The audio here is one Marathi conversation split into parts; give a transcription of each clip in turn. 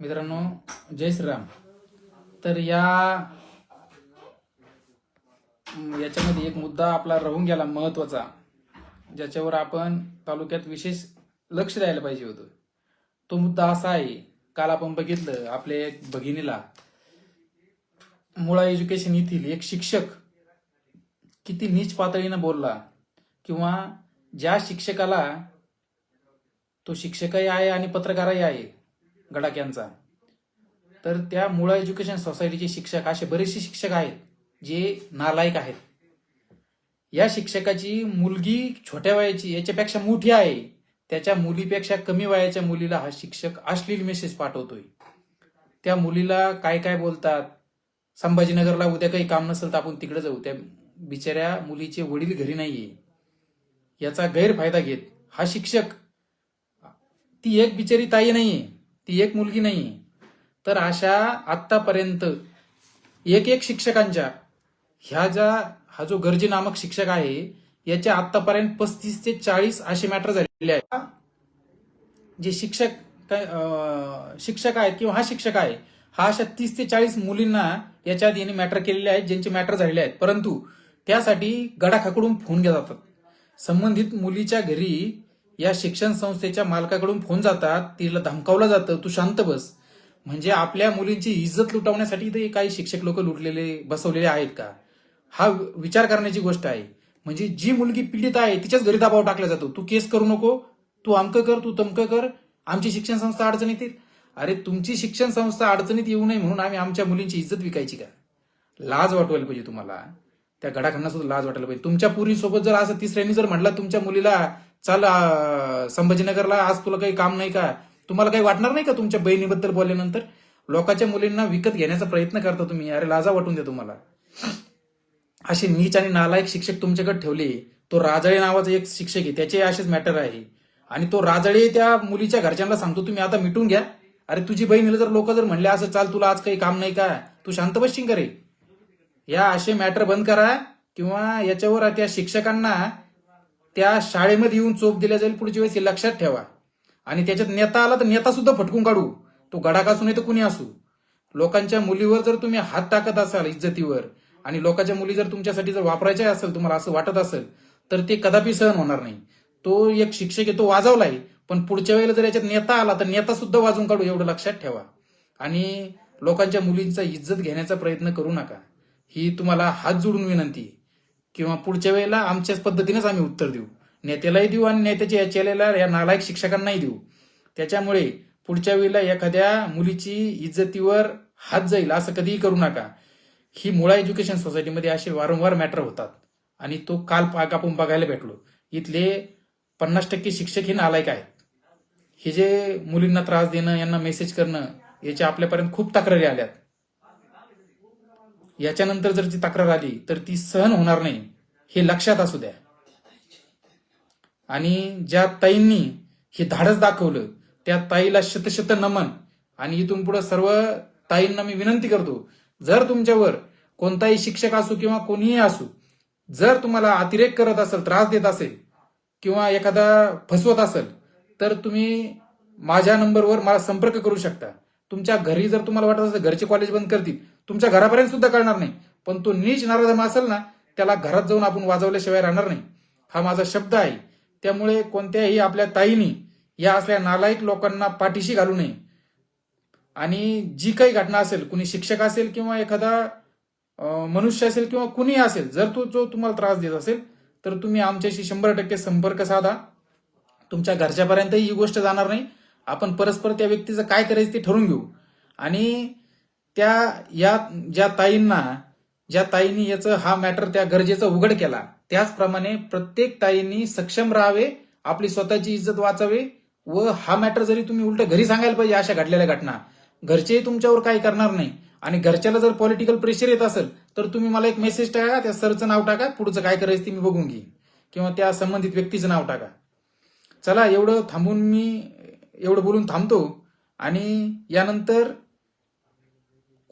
मित्रांनो जय श्रीराम. तर या याच्यामध्ये एक मुद्दा आपला राहून गेला महत्त्वाचा ज्याच्यावर आपण तालुक्यात विशेष लक्ष द्यायला पाहिजे होतं. तो मुद्दा असा आहे काल आपण बघितलं आपल्या एक भगिनीला मुळा एज्युकेशन येथील एक शिक्षक किती नीच पातळीनं बोलला किंवा ज्या शिक्षकाला तो शिक्षकही आहे आणि पत्रकारही आहे गडाक्यांचा तर त्या मुळा एज्युकेशन सोसायटीचे शिक्षक असे बरेचसे शिक्षक आहेत जे नालायक आहेत. या शिक्षकाची मुलगी छोट्या वयाची याच्यापेक्षा मोठी आहे. त्याच्या मुलीपेक्षा कमी वयाच्या मुलीला हा शिक्षक अश्लील मेसेज पाठवतोय. त्या मुलीला काय काय बोलतात? संभाजीनगरला उद्या काही काम नसेल तर आपण तिकडे जाऊ. त्या बिचाऱ्या मुलीचे वडील घरी नाहीये. याचा गैरफायदा घेत. हा शिक्षक ती एक बिचारी ताई नाहीये ती एक मुलगी नाहीये. तर अशा आतापर्यंत एक एक शिक्षकांच्या ह्या ज्या हा जो गरजे नामक शिक्षक आहे याच्या आतापर्यंत पस्तीस ते चाळीस असे मॅटर झालेले आहेत. जे शिक्षक शिक्षक आहेत किंवा हा शिक्षक आहे हा अशा तीस ते चाळीस मुलींना याच्या आधी मॅटर केलेले आहेत ज्यांचे मॅटर झालेले आहेत. परंतु त्यासाठी गडाखाकडून फोन घेत जातात संबंधित मुलीच्या घरी या शिक्षण संस्थेच्या मालकाकडून फोन जातात तिला धमकावलं जातं तू शांत बस. म्हणजे आपल्या मुलींची इज्जत लुटवण्यासाठी ते काही शिक्षक लोक लुटलेले बसवलेले आहेत का? हा विचार करण्याची गोष्ट आहे. म्हणजे जी मुलगी पीडित आहे तिच्याच घरी दबाव टाकला जातो. तू केस करू नको तू अमक कर तू तमक कर आमची शिक्षण संस्था अडचणीत येईल. अरे तुमची शिक्षण संस्था अडचणीत येऊ नये म्हणून आम्ही आमच्या मुलींची इज्जत विकायची का? लाज वाटवायला पाहिजे तुम्हाला. त्या गडाखांना सुद्धा लाज वाटायला पाहिजे. तुमच्या पुरीसोबत जर असं तिसऱ्यानी जर म्हटलं तुमच्या मुलीला चाल संभाजीनगरला आज तुला काही काम नाही का? तुम्हाला काही वाटणार नाही का तुमच्या बहिणीबद्दल बोलल्यानंतर? लोकांच्या मुलींना विकत घेण्याचा प्रयत्न करता तुम्ही. अरे लाजा वाटून द्या तुम्हाला असे नीच आणि नालायक शिक्षक तुमच्याकडे ठेवले तो राजळे नावाचा एक शिक्षक आहे. त्याचे असेच मॅटर आहे. आणि तो राजळे त्या मुलीच्या घरच्यांना सांगतो तुम्ही आता मिटून घ्या. अरे तुझी बहिणीला जर लोक जर म्हणले असं चाल तुला आज काही काम नाही का? तू शांत बसशील करे रे? या असे मॅटर बंद करा किंवा याच्यावर त्या शिक्षकांना त्या शाळेमध्ये येऊन चोप दिल्या जाईल पुढच्या वेळेस हे लक्षात ठेवा. आणि त्याच्यात नेता आला तर नेता सुद्धा फटकून काढू. तो गडाक असू नाही तर कुणी असू. लोकांच्या मुलीवर जर तुम्ही हात टाकत असाल इज्जतीवर आणि लोकांच्या मुली जर तुमच्यासाठी जर वापरायच्या असेल तुम्हाला असं वाटत असेल तर ते कदापि सहन होणार नाही. तो एक शिक्षक आहे तो वाजवलाय. पण पुढच्या वेळेला जर याच्यात नेता आला तर नेता सुद्धा वाजून काढू एवढं लक्षात ठेवा. आणि लोकांच्या मुलींचा इज्जत घेण्याचा प्रयत्न करू नका. ही तुम्हाला हात जोडून विनंती किंवा पुढच्या वेळेला आमच्याच पद्धतीनेच आम्ही उत्तर देऊ. नेत्यालाही देऊ आणि नेत्याच्या याच्याला या नालायक शिक्षकांनाही देऊ. त्याच्यामुळे पुढच्या वेळेला एखाद्या मुलीची इज्जतीवर हात जाईल असं कधीही करू नका. ही मुळा एज्युकेशन सोसायटीमध्ये असे वारंवार मॅटर होतात. आणि तो काल पाक आपण बघायला भेटलो. इथले पन्नास टक्के शिक्षक हे नालायक आहेत. हे जे मुलींना त्रास देणं यांना मेसेज करणं याच्या आपल्यापर्यंत खूप तक्रारी आल्यात. याच्यानंतर जर ती तक्रार आली तर ती सहन होणार नाही. हे लक्षात असू द्या. आणि ज्या ताईंनी हे धाडस दाखवलं त्या ताईला शतशत नमन. आणि इथून पुढे सर्व ताईंना मी विनंती करतो जर तुमच्यावर कोणताही शिक्षक असू किंवा कोणीही असू जर तुम्हाला अतिरेक करत असेल त्रास देत असेल किंवा एखादा फसवत असेल तर तुम्ही माझ्या नंबरवर मला संपर्क करू शकता. तुमच्या घरी जर तुम्हाला वाटत असेल घरचे कॉलेज बंद करतील तुमच्या घरापर्यंत सुद्धा कळणार नाही. पण तो नीच नाराधम असेल ना त्याला घरात जाऊन आपण वाजवल्याशिवाय राहणार नाही. हा माझा शब्द आहे. त्यामुळे कोणत्याही आपल्या ताईनी या असल्या नालायक लोकांना पाठीशी घालू नये. आणि जी काही घटना असेल कुणी शिक्षक असेल किंवा एखादा मनुष्य असेल किंवा कुणीही असेल जर तो जो तुम्हाला त्रास देत असेल तर तुम्ही आमच्याशी शंभर टक्के संपर्क साधा. तुमच्या घरच्यापर्यंतही ही गोष्ट जाणार नाही. आपण परस्पर त्या व्यक्तीचं काय करायचं ते ठरवून घेऊ. आणि त्या या ज्या ताईंना ज्या ताईंनी याचं हा मॅटर त्या गरजेचा उघड केला त्याचप्रमाणे प्रत्येक ताईंनी सक्षम राहावे आपली स्वतःची इज्जत वाचावी व हा मॅटर जरी तुम्ही उलट घरी सांगायला पाहिजे अशा घडलेल्या घटना. घरचेही तुमच्यावर काही करणार नाही. आणि घरच्याला जर पॉलिटिकल प्रेशर येत असेल तर तुम्ही मला एक मेसेज टाका त्या सरचं नाव टाका पुढचं काय करायचं ते मी बघून घेईन. किंवा त्या संबंधित व्यक्तीचं नाव टाका. चला एवढं थांबून मी एवढं बोलून थांबतो. आणि यानंतर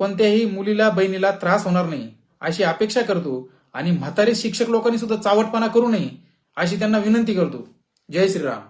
कोणत्याही मुलीला बहिणीला त्रास होणार नाही. अशी अपेक्षा करतो आणि म्हातारे शिक्षक लोकांनी सुद्धा चावटपणा करू नये अशी त्यांना विनंती करतो. जय श्रीराम.